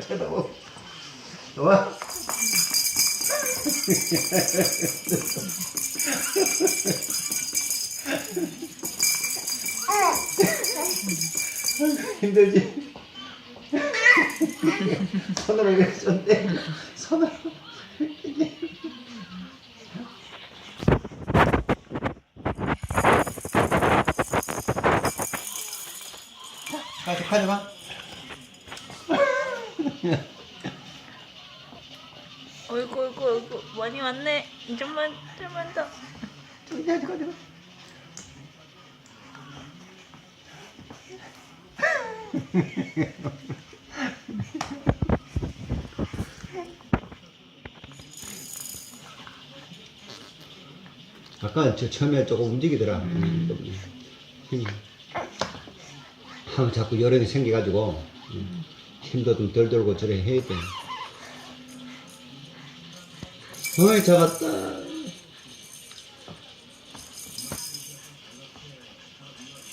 쳐다보. 좋아. 힘들지? 손으로 왜 쏜대? 손으로. 가서 가져봐. 어이구 어이구 어이구 많이 왔네 좀만 좀만 더 저기 가져 가져봐. 아까 저 처음에 조금 움직이더라. 힘이. 아, 자꾸 여러 개 생겨가지고 음, 힘도 좀 덜 들고 저래 해야 돼. 어이 잡았다.